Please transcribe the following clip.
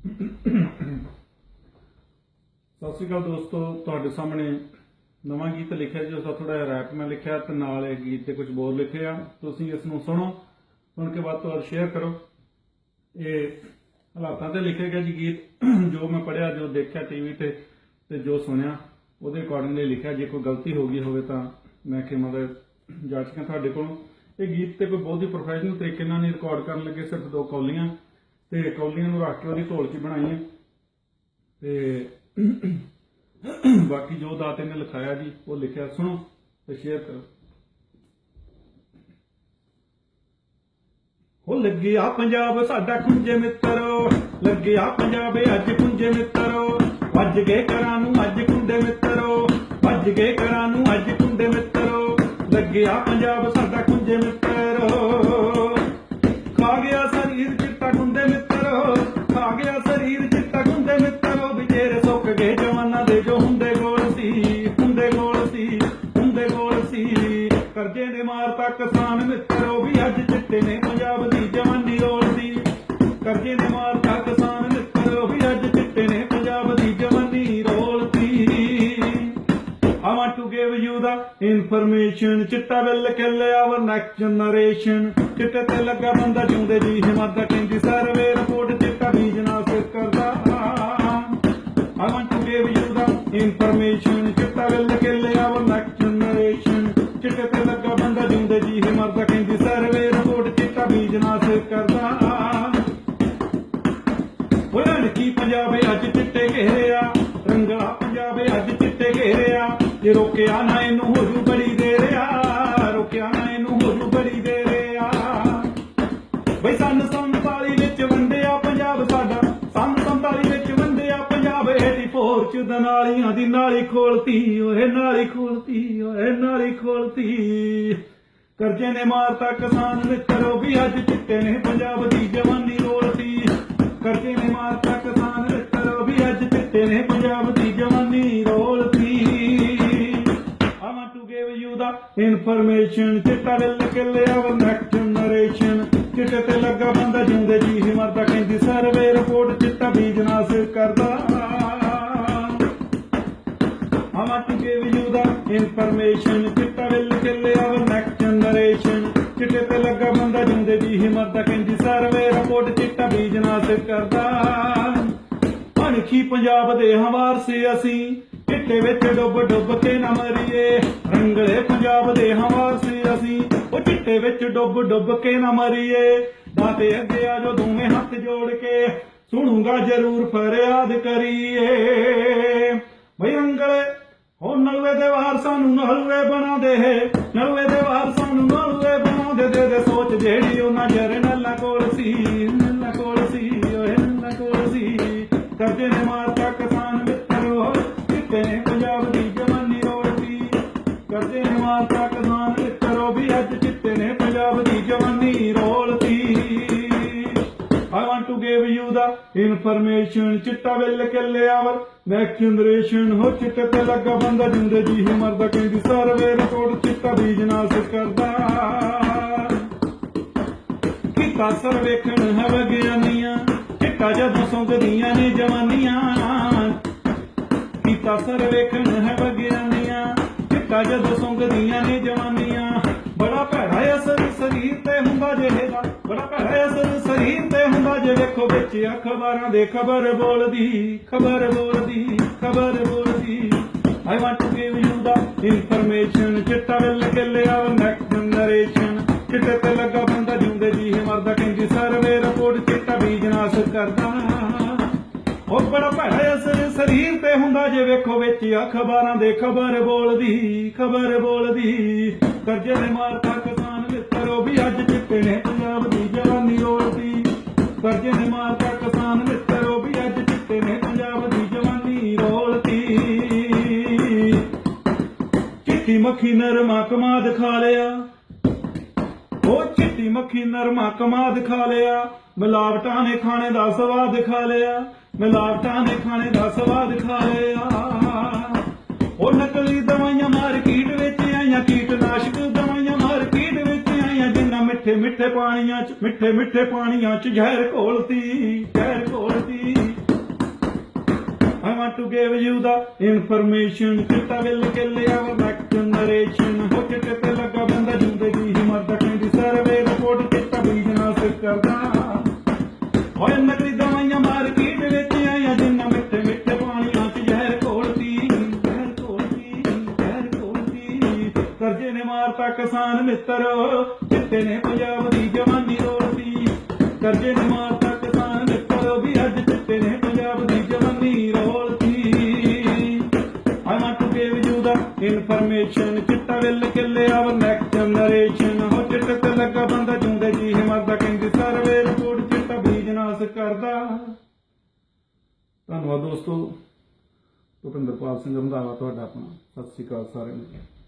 ਸਤਿ ਸ਼੍ਰੀ ਅਕਾਲ ਦੋਸਤੋ, ਤੁਹਾਡੇ ਸਾਹਮਣੇ ਨਵਾਂ ਗੀਤ ਲਿਖਿਆ ਜੋ ਸਾ ਥੋੜਾ ਰੈਪ ਮੈਂ ਲਿਖਿਆ ਤੇ ਨਾਲ ਇਹ ਗੀਤ ਤੇ ਕੁਝ ਬੋਲ ਲਿਖੇ ਆ। ਤੁਸੀਂ ਇਸ ਨੂੰ ਸੁਣੋ, ਸੁਣ ਕੇ ਵੱਧ ਤੋਂ ਵੱਧ ਸ਼ੇਅਰ ਕਰੋ। ਇਹ ਹਾਲਾਤਾਂ ਤੇ ਲਿਖਿਆ ਗਿਆ ਜੀ ਗੀਤ, ਜੋ ਮੈਂ ਪੜਿਆ ਜੋ ਦੇਖਿਆ ਟੀਵੀ ਤੇ ਤੇ ਜੋ ਸੁਣਿਆ, ਉਹਦੇ ਅਕੋਰਡਿੰਗਲੀ ਲਿਖਿਆ। ਜੇ ਕੋਈ ਗਲਤੀ ਹੋ ਗਈ ਹੋਵੇ ਤਾਂ ਮੈਂ ਕਿ ਮਤਲਬ ਜਾਂਚ ਕੇ ਤੁਹਾਡੇ ਕੋਲੋਂ। ਇਹ ਗੀਤ ਤੇ ਕੋਈ ਬਹੁਤ ਹੀ ਪ੍ਰੋਫੈਸ਼ਨਲ ਤਰੀਕੇ ਨਾਲ ਨਹੀਂ ਰਿਕਾਰਡ ਕਰਨ ਲੱਗੇ, ਸਿਰਫ ਦੋ ਕੌਲੀਆਂ। ਤੇ ਕੌਲੀਆਂ ਨੂੰ ਰੱਖ ਕੇ ਉਹਦੀ ਢੋਲਕੀ ਬਣਾਈ ਹੈ ਤੇ ਬਾਕੀ ਜੋ ਦਾਤੇ ਨੇ ਲਿਖਾਇਆ ਜੀ, ਉਹ ਲਿਖਿਆ, ਸੁਣੋ ਤੇ ਸ਼ੇਅਰ ਕਰੋ। ਹੋ ਲੱਗਿਆ ਪੰਜਾਬ ਸਾਡਾ ਕੁੰਜੇ ਮਿੱਤਰੋ ਲੱਗਿਆ ਪੰਜਾਬ ਅੱਜ ਕੁੰਜੇ ਮਿੱਤਰੋ। ਵੱਜ ਗਏ ਕਰਾਂ ਨੂੰ ਅੱਜ ਕੁੰਡੇ ਮਿੱਤਰੋ, ਵੱਜ ਗਏ ਕਰਾਂ ਨੂੰ ਅੱਜ ਕੁੰਡੇ ਮਿੱਤਰੋ। ਲੱਗਿਆ ਪੰਜਾਬ ਸਾਡਾ ਕੁੰਜੇ ਮਿੱਤਰੋ ਕਰਜ਼ੇ ਨੇ ਮਾਰਤਾ ਕਿਸਾਨ ਮਿੱਤਰੋ ਵੀ ਅੱਜ ਚਿੱਟੇ ਨੇ, ਪੰਜਾਬ ਦੀ ਜਵਾਨੀ ਰੋਲ ਸੀ ਕਰਜ਼ੇ ਨੇ ਮਾਰਤਾ ਕਿਸਾਨ ਮਿੱਤਰੋ ਵੀ ਅੱਜ ਚਿੱਟੇ ਨੇ, ਪੰਜਾਬ ਦੀ ਜਵਾਨੀ ਰੋਲ I want to give you the information, ਚਿੱਟਾ ਬਿੱਲ ਕਿੱਲੇ our next generation ਚਿੱਟੇ ਤੇ ਲੱਗਾ ਬੰਦਾ ਜਿਉਂਦੇ ਜੀ, ਹਿੰਮਤ ਤੇ ਲੱਗਾ ਜਿਉਂਦੇ ਜੀ ਹਿੰਮਤ ਦਾ ਕਹਿੰਦੀ ਸਰਵੇ ਰਿਪੋਰਟ ਚਿੱਟਾ ਬੀਜ ਨਾ ਕਰਦਾ। ਓਏ ਕੀ ਪੰਜਾਬੇ ਅੱਜ ਚਿੱਟੇ ਘੇਰਿਆ ਰੰਗਲਾ ਪੰਜਾਬੇ ਅੱਜ ਚਿੱਟੇ ਘੇਰਿਆ ਜੇ ਰੋਕਿਆ ਨਾ ਇਹਨੂੰ, ਹੋ ਜੂ ਬੜੀ ਦੇ ਰਿਆ ਰੋਕਿਆ ਨਾ ਇਹਨੂੰ, ਹੋ ਜੂ ਬੜੀ ਦੇ ਰਿਆ ਬਈ ਸੰਨ 47 ਵਿੱਚ ਵੰਡਿਆ ਪੰਜਾਬ ਸਾਡਾ, ਸੰਨ 47 ਵਿੱਚ ਵੰਡਿਆ ਪੰਜਾਬ। 84 ਚ ਦਨਾਲੀਆਂ ਦੀ ਨਾਲੀ ਖੋਲਤੀ, ਓਏ ਨਾਲੀ ਖੋਲਤੀ, ਓਏ ਨਾਲੀ ਖੋਲਤੀ। ਕਰਜ਼ੇ ਨੇ ਮਾਰਤਾ ਕਿਸਾਨ ਮਿੱਤਰੋ ਵੀ ਅੱਜ ਚਿੱਟੇ ਨੇ। ਪੰਜਾਬ ਦੀ ਜਵਾਨੀ ਰੋਲਤੀ ਕਰਜ਼ੇ ਨੇ ਮਾਰਤਾ ਕਿਸਾਨ ਮਿੱਤਰੋ ਵੀ ਅੱਜ ਚਿੱਟੇ ਨੇ। ਪੰਜਾਬ ਦੀ ਜਵਾਨੀ ਰੋਲਤੀ I want to give you the information ਚਿੱਟਾ ਦਿਲ ਕਿੱਲੇ our next generation ਚਿੱਟੇ ਤੇ ਲੱਗਾ ਬੰਦਾ ਜਿਉਂਦੇ ਜੀ ਹੀ ਮਰਦਾ ਕਹਿੰਦੀ ਸਰਵੇ ਰਿਪੋਰਟ ਚਿੱਟਾ ਬੀਜ ਨਾ ਸਿਰ ਕਰਦਾ। I want to give you the information ਚਿੱਟਾ ਦਿਲ ਕਿੱਲੇ our next generation, ਚਿੱਟੇ ਤੇ ਲੱਗਾ ਬੰਦਾ ਜਿਉਂਦੇ ਜੀ ਹੀ ਮਰਦਾ ਕਹਿੰਦੀ, ਸਰਵੇ ਰਿਪੋਰਟ ਚਿੱਟਾ ਬੀਜ ਨਾ ਸਿਰ ਕਰਦਾ। ਅਣਖੀ ਪੰਜਾਬ ਦੇ ਹਵਾਰ ਸੀ ਅਸੀਂ, ਚਿੱਟੇ ਵਿੱਚ ਡੁੱਬ ਡੁੱਬ ਕੇ ਨਾ ਮਰੀਏ। ਰੰਗਲੇ ਪੰਜਾਬ ਦੇ ਹਵਾਰ ਸੀ ਅਸੀਂ, ਉਹ ਚਿੱਟੇ ਵਿੱਚ ਡੁੱਬ ਡੁੱਬ ਕੇ ਨਾ ਮਰੀਏ। ਦਾਤੇ ਅੱਗੇ ਆ ਜੋ ਦੋਵੇਂ ਹੱਥ ਜੋੜ ਕੇ, ਸੁਣੂਗਾ ਜ਼ਰੂਰ ਫਰਿਆਦ ਕਰੀਏ। ਬਈ ਰੰਗਲੇ ਉਹ ਨਲਵੇ ਦੇ ਵਾਰ ਸਾਨੂੰ ਨਲਵੇ ਦੇ ਨਲਵੇ ਦੇ ਜਿਹੜੀ ਉਹਨਾਂ ਜਰ ਨੱਲਾ ਕੋਲ ਸੀ, ਨੱਲਾ ਕੋਲ ਸੀ, ਓਏ ਨੱਲਾ ਕੋਲ ਸੀ। ਕਰਜ਼ੇ ਨੇ ਮਾਰਤਾ ਕਿਸਾਨ ਮਿੱਤਰੋ ਕਿਤੇ ਨੇ ਪੰਜਾਬ ਦੀ ਜਵਾਨੀ ਰੋਲਤੀ। ਕਰਜ਼ੇ ਨੇ ਮਾਰਤਾ ਕਿਸਾਨ ਮਿੱਤਰੋ ਵੀ ਅੱਜ ਚਿੱਤੇ ਨੇ ਪੰਜਾਬ ਦੀ ਜਵਾਨੀ ਰੋਲਤੀ। I want to give you the information, ਚਿੱਟਾ ਵੇਲ ਕਿੱਲੇ ਆਵਰ। ਨੈਕਸਟ ਜਨਰੇਸ਼ਨ ਹੋ ਚਿੱਟੇ ਤੇ ਲੱਗਾ ਬੰਦਾ ਜਿੰਦੇ ਜੀ ਹੀ ਮਰਦਾ ਕਹਿੰਦੀ ਸਰਵੇ ਰਿਪੋਰਟ ਚਿੱਟਾ ਬੀਜ ਨਾਲ ਸਿਰ ਕਰਦਾ ਵੇਖਣ ਹੈ ਵਿਗਿਆਨੀਆਂ ਚਿੱਟਾ ਜਦੋਂ ਸੌਂਗਦੀਆਂ ਨੇ ਜਵਾਨੀਆਂ। ਕੀਤਾ ਸਰ ਵੇਖਣ ਹੈ ਵਿਗਿਆਨੀਆਂ ਚਿੱਟਾ ਜਦੋਂ ਸੌਂਗਦੀਆਂ ਨੇ ਜਵਾਨੀਆਂ। ਬੜਾ ਭੈੜਾ ਅਸਰ ਸਰੀਰ ਤੇ ਹੁੰਦਾ ਜੇ ਦਾ, ਬੜਾ ਭੈੜਾ ਅਸਰ ਸਰੀਰ ਤੇ ਹੁੰਦਾ ਜੇ ਵੇਖੋ ਵਿੱਚ ਅਖਬਾਰਾਂ ਦੇ ਖਬਰ ਬੋਲਦੀ ਖਬਰ ਬੋਲਦੀ ਖਬਰ ਬੋਲਦੀ। I want to give you the information ਚਿੱਟਾ ਬਿੱਲ ਕਿੱਲੇ ਆ ਨੈਕਸਟ ਕਰਦਾ। ਉਹ ਬੜਾ ਭੈੜਾ ਅਸਰ ਸਰੀਰ ਤੇ ਹੁੰਦਾ ਜੇ ਵੇਖੋ ਵਿੱਚ, ਅਖਬਾਰਾਂ ਦੇ ਖਬਰ ਬੋਲਦੀ ਖਬਰ ਬੋਲਦੀ। ਕਰਜ਼ੇ ਨੇ ਮਾਰਤਾ ਕਿਸਾਨ ਮਿੱਤਰੋ ਵੀ ਅੱਜ ਚਿੱਟੇ ਨੇ, ਪੰਜਾਬ ਦੀ ਜਵਾਨੀ ਰੋਲਦੀ। ਕਰਜ਼ੇ ਨੇ ਮਾਰਤਾ ਕਿਸਾਨ ਮਿੱਤਰੋ ਵੀ ਅੱਜ ਚਿੱਟੇ ਨੇ, ਪੰਜਾਬ ਦੀ ਜਵਾਨੀ ਰੋਲਦੀ। ਚਿੱਟੀ ਮੱਖੀ ਨਰਮਾ ਕਮਾਦ ਖਾ ਲਿਆ। ਉਹ ਚਿੱਟੀ ਮੱਖੀ ਨਰਮਾ ਕਮਾਦ ਖਾ ਲਿਆ। ਮਿਲਾਵਟਾਂ ਨੇ ਖਾਣੇ ਦਾ ਸਵਾਦ ਖਾ ਲਿਆ। ਮਿਲਾਵਟਾਂ ਨੇ ਖਾਣੇ ਦਾ ਸਵਾਦ ਖਾ ਲਿਆ। ਉਹ ਨਕਲੀ ਦਵਾਈਆਂ ਮਾਰਕੀਟ ਵਿੱਚ ਆਈਆਂ, ਕੀਟਨਾਸ਼ਕ ਦਵਾਈਆਂ ਮਾਰਕੀਟ ਵਿੱਚ ਆਈਆਂ, ਜਿੰਨਾ ਮਿੱਠੇ ਮਿੱਠੇ ਮਿੱਠੇ ਪਾਣੀਆਂ ਚ, ਮਿੱਠੇ ਮਿੱਠੇ ਪਾਣੀਆਂ ਚ ਜ਼ਹਿਰ ਘੋਲਤੀ ਜ਼ਹਿਰ ਘੋਲਤੀ। I want to give you the information ਚਿੱਟਾ will kill our next generation ਹੋ ਕਰਜ਼ੇ ਨੇ ਮਾਰਤਾ ਕਿਸਾਨ ਮਿੱਤਰ ਚਿੱਟੇ ਨੇ ਪੰਜਾਬ ਦੀ ਜਵਾਨੀ ਰੋਲਤੀ। ਕਰਜ਼ੇ ਨੇ ਮਾਰਤਾ ਕਿਸਾਨ ਮਿੱਤਰ ਵੀ ਅੱਜ ਚਿੱਟੇ ਨੇ ਪੰਜਾਬ ਦੀ ਜਵਾਨੀ ਰੋਲਤੀ। I want to give you the information ਚਿੱਟਾ will kill our next generation ਹੋ ਚਿੱਟੇ ਤੇ ਲੱਗਾ ਬੰਦਾ ਜਿਉਂਦੇ ਜੀ ਹੀ ਕਹਿੰਦੀ ਸਰਵੇ ਰਿਪੋਰਟ ਚਿੱਟਾ ਬਿਜ਼ਨਸ ਕਰਦਾ। ਧੰਨਵਾਦ ਦੋਸਤੋ। ਭੁਪਿੰਦਰਪਾਲ ਸਿੰਘ ਰੰਧਾਵਾ, ਤੁਹਾਡਾ ਆਪਣਾ। ਸਤਿ ਸ਼੍ਰੀ ਅਕਾਲ ਸਾਰਿਆਂ ਨੂੰ।